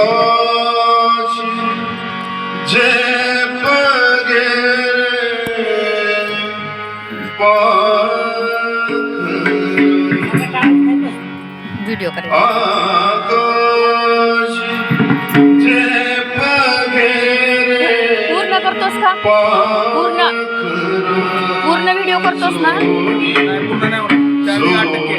boş cepheye Video पूर्ण करतोस का पूर्ण पूर्ण व्हिडिओ करतोस ना पूर्ण नाही आठ टक्के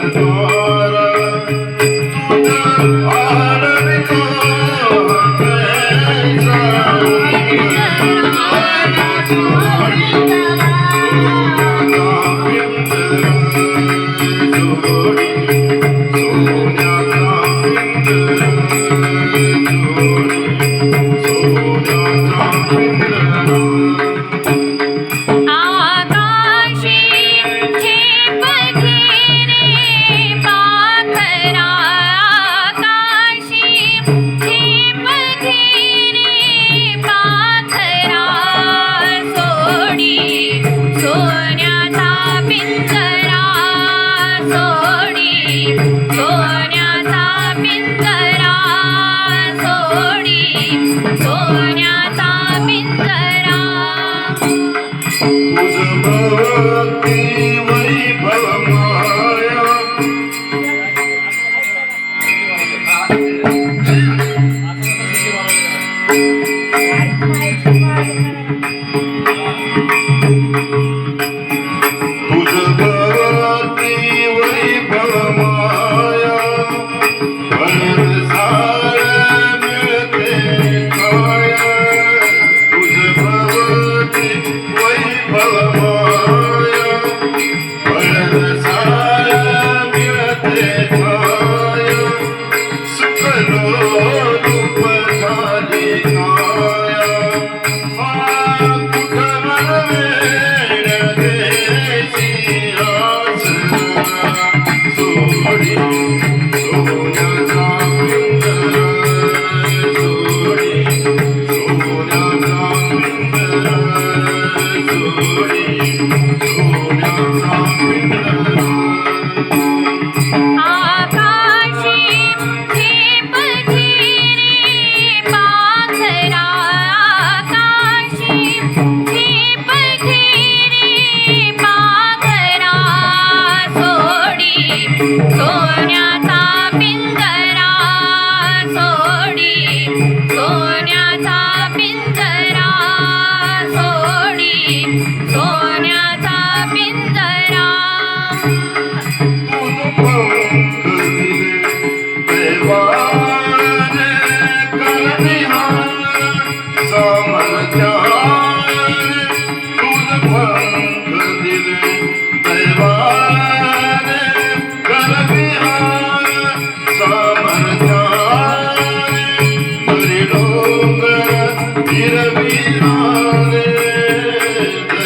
Thank you. Thank you.